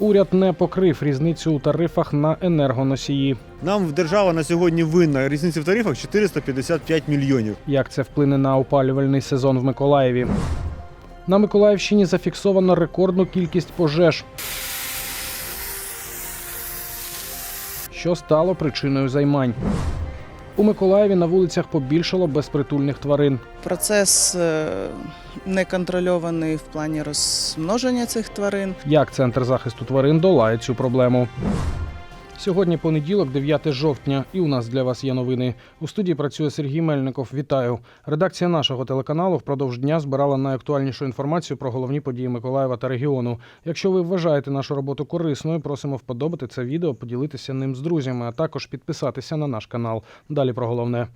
Уряд не покрив різницю у тарифах на енергоносії. Нам держава на сьогодні винна різниця в тарифах 455 мільйонів. Як це вплине на опалювальний сезон в Миколаєві? На Миколаївщині зафіксовано рекордну кількість пожеж. Що стало причиною займань? У Миколаєві на вулицях побільшало безпритульних тварин. Процес е, неконтрольований в плані розмноження цих тварин. Як центр захисту тварин долає цю проблему? Сьогодні понеділок, 9 жовтня, і у нас для вас є новини. У студії працює Сергій Мельников. Вітаю. Редакція нашого телеканалу впродовж дня збирала найактуальнішу інформацію про головні події Миколаєва та регіону. Якщо ви вважаєте нашу роботу корисною, просимо вподобати це відео, поділитися ним з друзями, а також підписатися на наш канал. Далі про головне.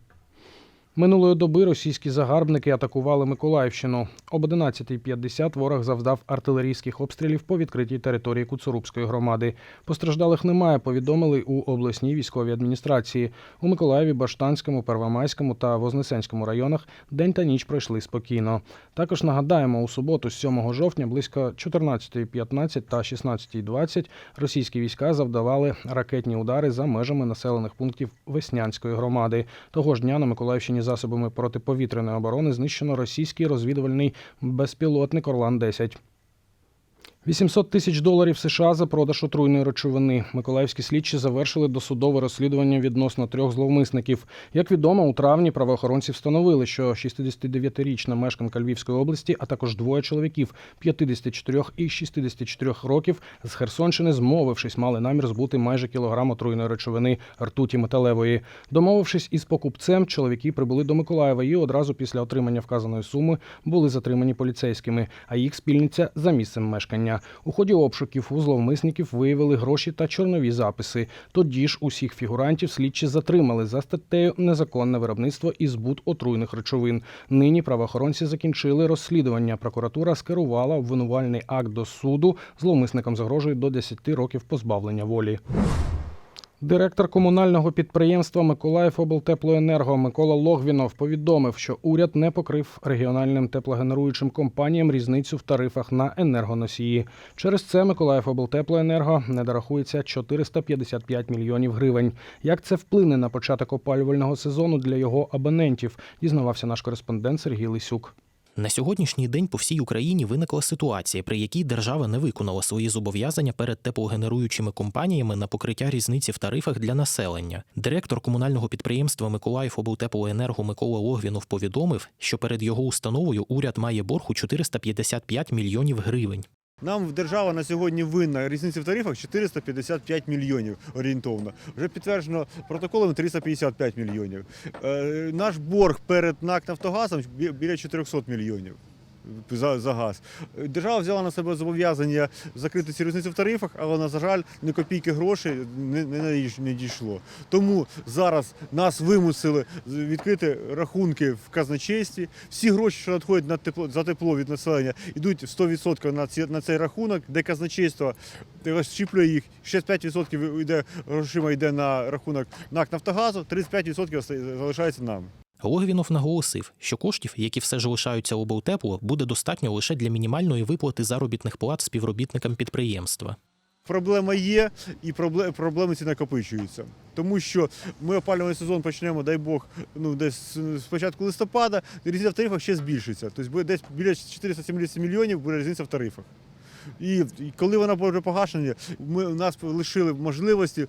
Минулої доби російські загарбники атакували Миколаївщину. Об 11.50 ворог завдав артилерійських обстрілів по відкритій території Куцурубської громади. Постраждалих немає, повідомили у обласній військовій адміністрації. У Миколаєві, Баштанському, Первомайському та Вознесенському районах день та ніч пройшли спокійно. Також нагадаємо, у суботу, 7 жовтня, близько 14.15 та 16.20 російські війська завдавали ракетні удари за межами населених пунктів Веснянської громади. Того ж дня на Миколаївщині засобами протиповітряної оборони знищено російський розвідувальний безпілотник Орлан-10. 800 тисяч доларів США за продаж отруйної речовини. Миколаївські слідчі завершили досудове розслідування відносно трьох зловмисників. Як відомо, у травні правоохоронці встановили, що 69-річна мешканка Львівської області, а також двоє чоловіків 54 і 64 років з Херсонщини, змовившись, мали намір збути майже кілограм отруйної речовини ртуті металевої. Домовившись із покупцем, чоловіки прибули до Миколаєва і одразу після отримання вказаної суми були затримані поліцейськими, а їх спільниця за місцем мешкання. У ході обшуків у зловмисників виявили гроші та чорнові записи. Тоді ж усіх фігурантів слідчі затримали за статтею незаконне виробництво і збут отруйних речовин. Нині правоохоронці закінчили розслідування. Прокуратура скерувала обвинувальний акт до суду. Зловмисникам загрожує до 10 років позбавлення волі. Директор комунального підприємства Миколаїв облтеплоенерго Микола Логвінов повідомив, що уряд не покрив регіональним теплогенеруючим компаніям різницю в тарифах на енергоносії. Через це Миколаїв облтеплоенерго не дорахується 455 мільйонів гривень. Як це вплине на початок опалювального сезону для його абонентів? Дізнавався наш кореспондент Сергій Лисюк. На сьогоднішній день по всій Україні виникла ситуація, при якій держава не виконала свої зобов'язання перед теплогенеруючими компаніями на покриття різниці в тарифах для населення. Директор комунального підприємства Миколаїв облтеплоенерго Микола Логвінов повідомив, що перед його установою уряд має борг у 455 мільйонів гривень. Нам держава на сьогодні винна різниця в тарифах 455 мільйонів орієнтовно. Вже підтверджено протоколом 355 мільйонів. Е, наш борг перед НАК Нафтогазом біля 400 мільйонів. За, за газ. Держава взяла на себе зобов'язання закрити ці різниці в тарифах, але, на жаль, ні копійки грошей не, не, не дійшло. Тому зараз нас вимусили відкрити рахунки в казначействі. Всі гроші, що надходять на тепло, за тепло від населення, йдуть 100% на, ці, на цей рахунок, де казначейство розщіплює їх. 65% йде, грошима йде на рахунок НАК Нафтогазу, 35% залишається нам. Логвінов наголосив, що коштів, які все ж лишаються облтепло, буде достатньо лише для мінімальної виплати заробітних плат співробітникам підприємства. Проблема є, і проблеми, ці накопичуються. Тому що ми опалювальний сезон почнемо, дай Бог, ну десь з початку листопада, різниця в тарифах ще збільшиться. Тобто десь біля 470 мільйонів буде різниця в тарифах. І, і коли вона буде погашена, ми нас лишили можливості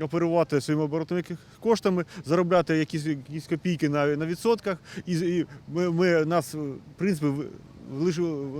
оперувати своїми оборотними коштами, заробляти якісь, якісь копійки на, на відсотках. І, і ми, ми нас, в принципі,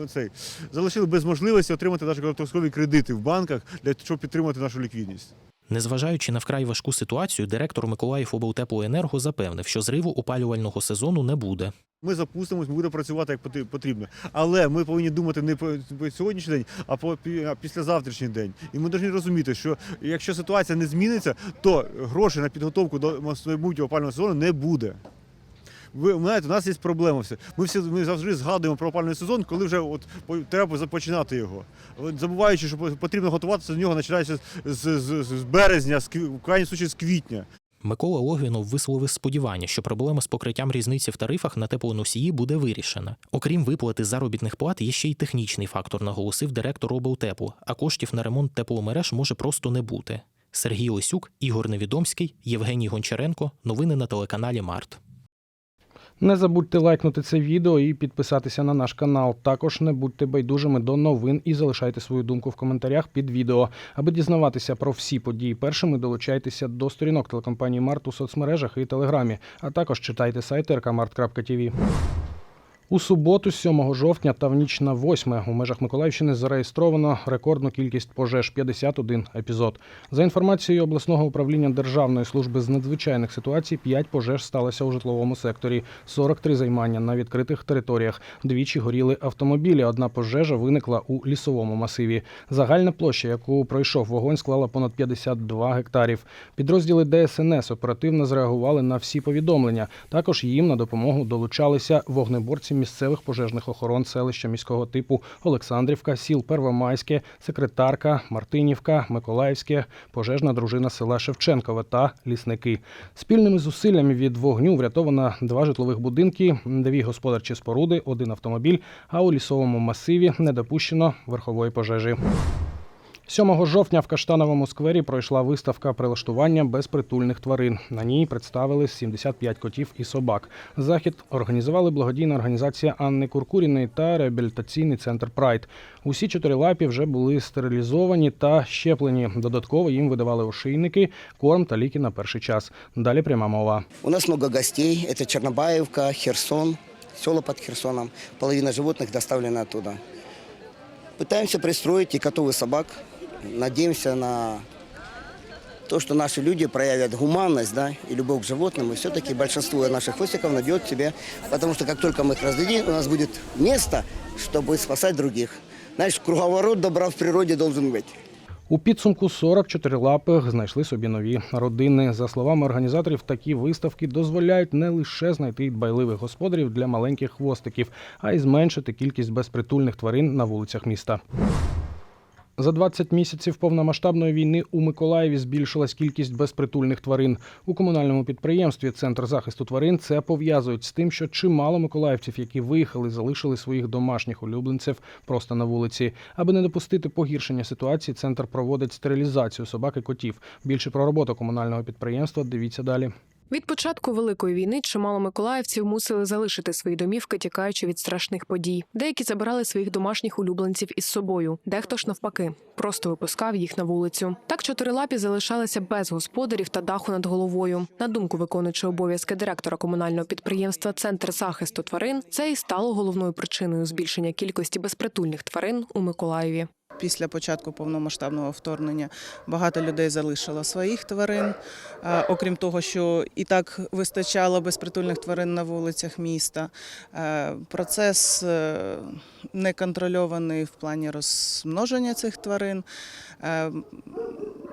цей залишили без можливості отримати навіть короткострокові кредити в банках для щоб підтримати нашу ліквідність. Незважаючи на вкрай важку ситуацію, директор Миколаїв облтеплоенерго запевнив, що зриву опалювального сезону не буде. Ми запустимось, ми будемо працювати як потрібно. Але ми повинні думати не по сьогоднішній день, а по післязавтрашній день. І ми повинні розуміти, що якщо ситуація не зміниться, то грошей на підготовку до майбутнього опалювального сезону не буде. Ви знаєте, у нас є проблема. Все. Ми всі ми завжди згадуємо про опалювальний сезон, коли вже от треба започинати його. Забуваючи, що потрібно готуватися до нього, починаючи з, з, з, з березня, з в крайній случаї з квітня. Микола Логвінов висловив сподівання, що проблема з покриттям різниці в тарифах на теплоносії буде вирішена. Окрім виплати заробітних плат, є ще й технічний фактор, наголосив директор облтеплу, а коштів на ремонт тепломереж може просто не бути. Сергій Лисюк, Ігор Невідомський, Євгеній Гончаренко. Новини на телеканалі Март. Не забудьте лайкнути це відео і підписатися на наш канал. Також не будьте байдужими до новин і залишайте свою думку в коментарях під відео. Аби дізнаватися про всі події першими, долучайтеся до сторінок телекомпанії Март у соцмережах і Телеграмі, а також читайте сайт rkmart.tv. У суботу, 7 жовтня та в ніч на 8 у межах Миколаївщини зареєстровано рекордну кількість пожеж 51 епізод. За інформацією обласного управління Державної служби з надзвичайних ситуацій, 5 пожеж сталося у житловому секторі, 43 займання на відкритих територіях. Двічі горіли автомобілі. Одна пожежа виникла у лісовому масиві. Загальна площа, яку пройшов вогонь, склала понад 52 гектарів. Підрозділи ДСНС оперативно зреагували на всі повідомлення. Також їм на допомогу долучалися вогнеборці місцевих пожежних охорон селища міського типу Олександрівка, сіл Первомайське, секретарка, Мартинівка, Миколаївське, пожежна дружина села Шевченкове та лісники. Спільними зусиллями від вогню врятовано два житлових будинки, дві господарчі споруди, один автомобіль. А у лісовому масиві не допущено верхової пожежі. 7 жовтня в Каштановому сквері пройшла виставка прилаштування безпритульних тварин. На ній представили 75 котів і собак. Захід організували благодійна організація Анни Куркуріної та реабілітаційний центр Прайд. Усі чотирилапі вже були стерилізовані та щеплені. Додатково їм видавали ошейники, корм та ліки на перший час. Далі пряма мова. У нас много гостей. Это Чернобаевка, Херсон, села под Херсоном. Половина животных доставлена оттуда. Пытаемся пристроить и котов, и собак. Надеемся на то, что наши люди проявят гуманность да, и любовь к животным. И все-таки большинство наших хвостиков найдет себе. Потому что как только мы их раздадим, у нас будет место, чтобы спасать других. Знаешь, круговорот добра в природе должен быть. У підсумку 44 лапих знайшли собі нові родини. За словами організаторів, такі виставки дозволяють не лише знайти дбайливих господарів для маленьких хвостиків, а й зменшити кількість безпритульних тварин на вулицях міста. За 20 місяців повномасштабної війни у Миколаєві збільшилась кількість безпритульних тварин. У комунальному підприємстві Центр захисту тварин це пов'язують з тим, що чимало миколаївців, які виїхали, залишили своїх домашніх улюбленців просто на вулиці. Аби не допустити погіршення ситуації, центр проводить стерилізацію собак і котів. Більше про роботу комунального підприємства дивіться далі. Від початку великої війни чимало миколаївців мусили залишити свої домівки, тікаючи від страшних подій. Деякі забирали своїх домашніх улюбленців із собою, дехто ж навпаки, просто випускав їх на вулицю. Так чотирилапі залишалися без господарів та даху над головою. На думку виконуючого обов'язки директора комунального підприємства Центр захисту тварин, це і стало головною причиною збільшення кількості безпритульних тварин у Миколаєві. Після початку повномасштабного вторгнення багато людей залишило своїх тварин. Окрім того, що і так вистачало безпритульних тварин на вулицях міста. Процес е, неконтрольований в плані розмноження цих тварин.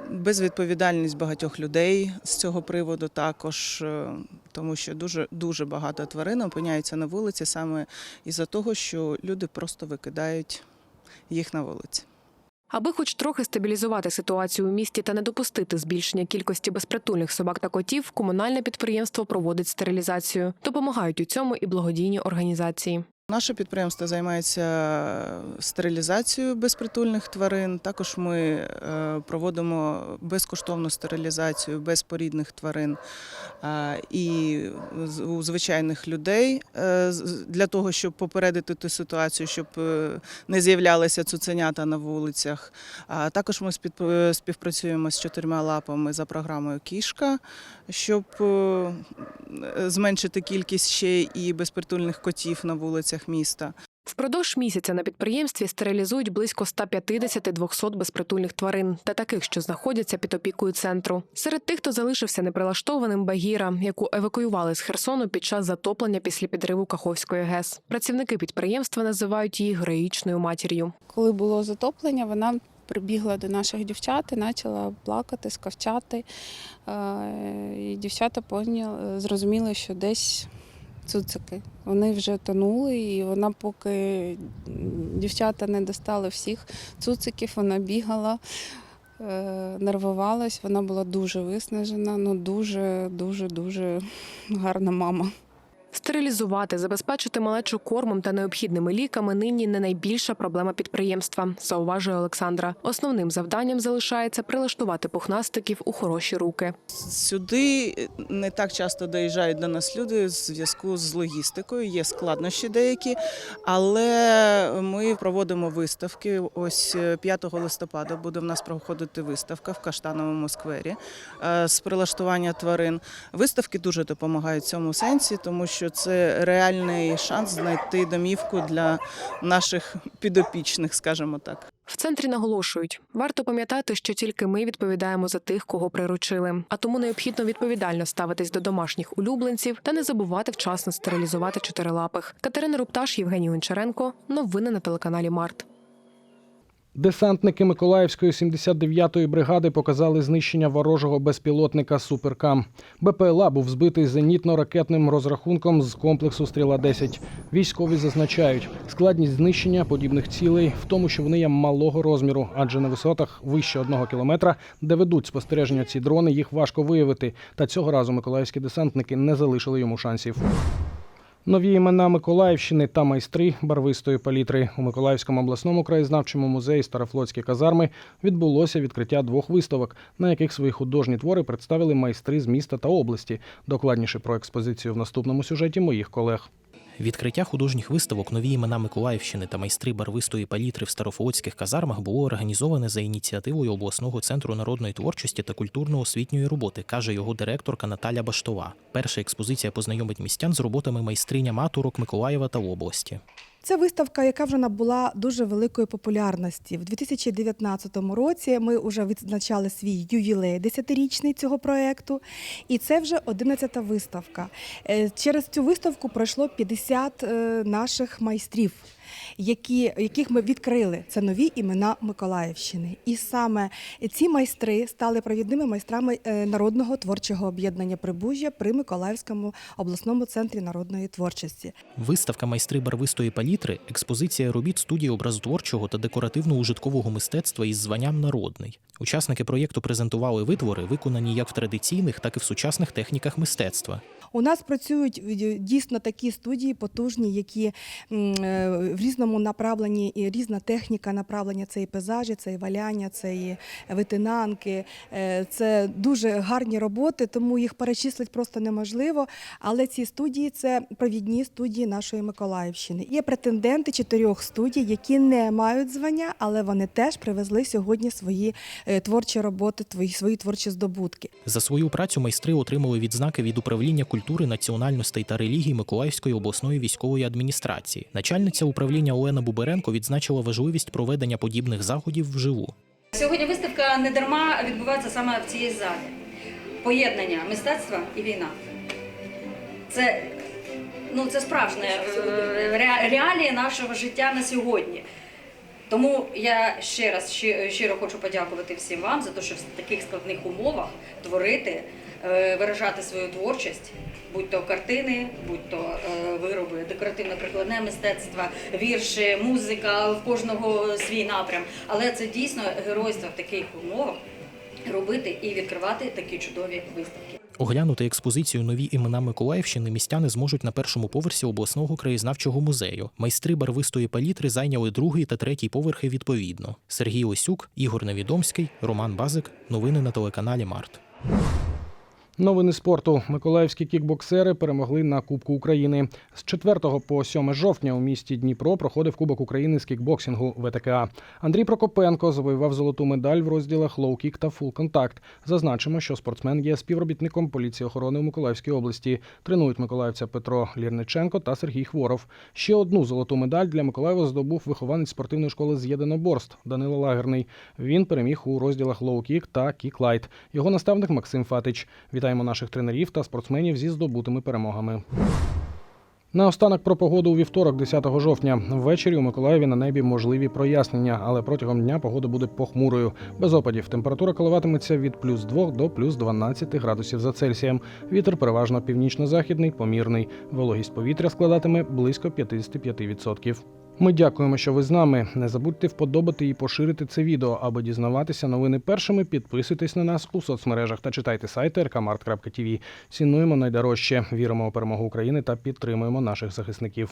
Безвідповідальність багатьох людей з цього приводу також, е, тому що дуже дуже багато тварин опиняються на вулиці саме із-за того, що люди просто викидають їх на вулиці. Аби хоч трохи стабілізувати ситуацію у місті та не допустити збільшення кількості безпритульних собак та котів, комунальне підприємство проводить стерилізацію. Допомагають у цьому і благодійні організації. Наше підприємство займається стерилізацією безпритульних тварин. Також ми е, проводимо безкоштовну стерилізацію безпорідних тварин е, і у звичайних людей е, для того, щоб попередити ту ситуацію, щоб не з'являлися цуценята на вулицях. Також ми співпрацюємо з чотирма лапами за програмою Кішка, щоб е, зменшити кількість ще і безпритульних котів на вулицях міста. Впродовж місяця на підприємстві стерилізують близько 150-200 безпритульних тварин та таких, що знаходяться під опікою центру. Серед тих, хто залишився неприлаштованим, Багіра, яку евакуювали з Херсону під час затоплення після підриву Каховської ГЕС. Працівники підприємства називають її героїчною матір'ю. Коли було затоплення, вона прибігла до наших дівчат і почала плакати, скавчати. Е, І дівчата поняли, зрозуміли, що десь цуцики. Вони вже тонули, і вона, поки дівчата не достали всіх цуциків, вона бігала. е, нервувалась, вона була дуже виснажена, ну дуже, дуже, дуже гарна мама. Стерилізувати, забезпечити малечу кормом та необхідними ліками нині не найбільша проблема підприємства, зауважує Олександра. Основним завданням залишається прилаштувати пухнастиків у хороші руки. Сюди не так часто доїжджають до нас люди в зв'язку з логістикою. Є складнощі деякі, але ми проводимо виставки. Ось е, 5 листопада буде в нас проходити виставка в Каштановому сквері е, з прилаштування тварин. Виставки дуже допомагають в цьому сенсі, тому що це реальний шанс знайти домівку для наших підопічних, скажімо так. В центрі наголошують, варто пам'ятати, що тільки ми відповідаємо за тих, кого приручили. А тому необхідно відповідально ставитись до домашніх улюбленців та не забувати вчасно стерилізувати чотирилапих. Катерина Рупташ, Євгеній Гончаренко. Новини на телеканалі Март. Десантники Миколаївської 79-ї бригади показали знищення ворожого безпілотника Суперкам. БПЛА був збитий зенітно-ракетним розрахунком з комплексу Стріла 10 Військові зазначають, складність знищення подібних цілей в тому, що вони є малого розміру, адже на висотах вище одного кілометра, де ведуть спостереження ці дрони, їх важко виявити. Та цього разу миколаївські десантники не залишили йому шансів. Нові імена Миколаївщини та майстри барвистої палітри у Миколаївському обласному краєзнавчому музеї Старофлотські казарми відбулося відкриття двох виставок, на яких свої художні твори представили майстри з міста та області. Докладніше про експозицію в наступному сюжеті моїх колег. Відкриття художніх виставок нові імена Миколаївщини та майстри барвистої палітри в старофлотських казармах було організоване за ініціативою обласного центру народної творчості та культурно-освітньої роботи, каже його директорка Наталя Баштова. Перша експозиція познайомить містян з роботами майстриня матурок Миколаєва та області. Це виставка, яка вже набула дуже великої популярності. В 2019 році ми вже відзначали свій ювілей 10-річний цього проєкту, і це вже 11-та виставка. Е, Через цю виставку пройшло 50 е, наших майстрів. Які, яких ми відкрили, це нові імена Миколаївщини. І саме ці майстри стали провідними майстрами е, народного творчого об'єднання Прибужжя при Миколаївському обласному центрі народної творчості. Виставка майстри барвистої палітри експозиція робіт студії образотворчого та декоративно-ужиткового мистецтва із званням народний. Учасники проєкту презентували витвори, виконані як в традиційних, так і в сучасних техніках мистецтва. У нас працюють е, дійсно такі студії потужні, які е, в різному направленні, і різна техніка направлення. Це пейзажі, це валяння, це витинанки. Е, Це дуже гарні роботи, тому їх перечислити просто неможливо. Але ці студії це провідні студії нашої Миколаївщини. Є претенденти чотирьох студій, які не мають звання, але вони теж привезли сьогодні свої е, творчі роботи, твої свої творчі здобутки. За свою працю майстри отримали відзнаки від управління культури, національностей та релігій Миколаївської обласної військової адміністрації. Начальниця управління Олена Буберенко відзначила важливість проведення подібних заходів вживу. Сьогодні виставка не дарма відбувається саме в цій залі. Поєднання мистецтва і війна. Це, ну, це справжнє е, ре- реалії нашого життя на сьогодні. Тому я ще раз щиро хочу подякувати всім вам за те, що в таких складних умовах творити, виражати свою творчість, будь то картини, будь то е, вироби, декоративно-прикладне мистецтво, вірші, музика, в кожного свій напрям. Але це дійсно геройство в таких умовах робити і відкривати такі чудові виставки. Оглянути експозицію нові імена Миколаївщини містяни зможуть на першому поверсі обласного краєзнавчого музею. Майстри барвистої палітри зайняли другий та третій поверхи відповідно. Сергій Осюк, Ігор Невідомський, Роман Базик. Новини на телеканалі Март. Новини спорту. Миколаївські кікбоксери перемогли на Кубку України. З 4 по 7 жовтня у місті Дніпро проходив Кубок України з кікбоксингу ВТКА. Андрій Прокопенко завоював золоту медаль в розділах лоу-кік та фул-контакт. Зазначимо, що спортсмен є співробітником поліції охорони у Миколаївській області. Тренують миколаївця Петро Лірниченко та Сергій Хворов. Ще одну золоту медаль для Миколаєва здобув вихованець спортивної школи з єдиноборств Данило Лагерний. Він переміг у розділах лоу-кік та кік-лайт. Його наставник Максим Фатич. Вітаємо наших тренерів та спортсменів зі здобутими перемогами. Наостанок про погоду у вівторок, 10 жовтня. Ввечері у Миколаєві на небі можливі прояснення, але протягом дня погода буде похмурою. Без опадів температура коливатиметься від плюс 2 до плюс 12 градусів за Цельсієм. Вітер переважно північно-західний, помірний. Вологість повітря складатиме близько 55%. Ми дякуємо, що ви з нами. Не забудьте вподобати і поширити це відео, аби дізнаватися новини першими. Підписуйтесь на нас у соцмережах та читайте сайти rkmart.tv. Цінуємо найдорожче, віримо у перемогу України та підтримуємо наших захисників.